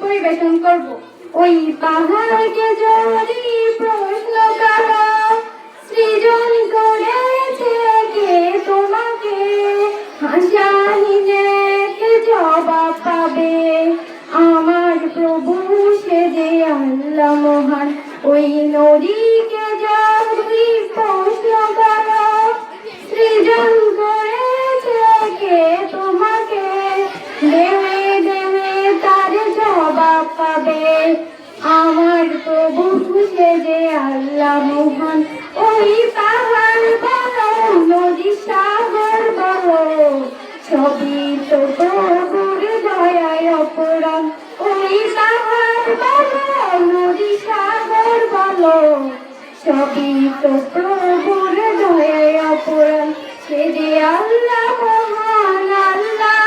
পরিবেশন করব। ওই পাহাড়কে যদি প্রশ্ন করো সৃজন করেছে কে তোমাকে? হাসাহিনে যে জবাব পাবে? আমার প্রভু সে যে আল্লাহ মহান। ওই নদীকে আল্লাহ মহান, ওই পাহাড় বলো নদী সাগর বলো ছবি তো প্রভুর দয়ায় অপরাধ ওই পাহাড় বলো নদী সাগর বলো ছবি তো প্রভুর দয়ায় অপরাধ সে যে আল্লাহ মহান, আল্লাহ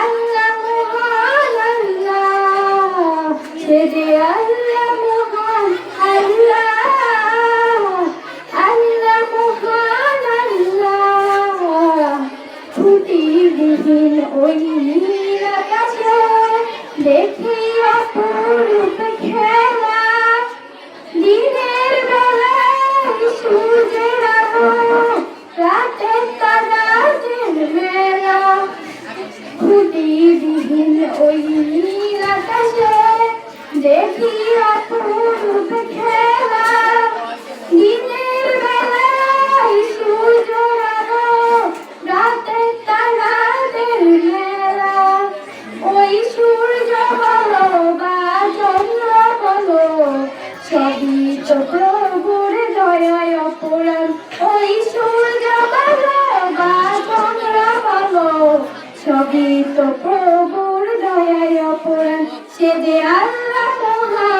আল্লাহ মহান, আল্লাহ। সে যে আল্লাহ ত্রুটিবিহীন ওই নীল আকাশে দেখি অপরূপ খেলা। দিনের বেলায় মেলা। খুঁটিবিহীন ওই সবই তো প্রভুর দয়ায় অপরাধ সে যে আল্লাহ আল্লাহ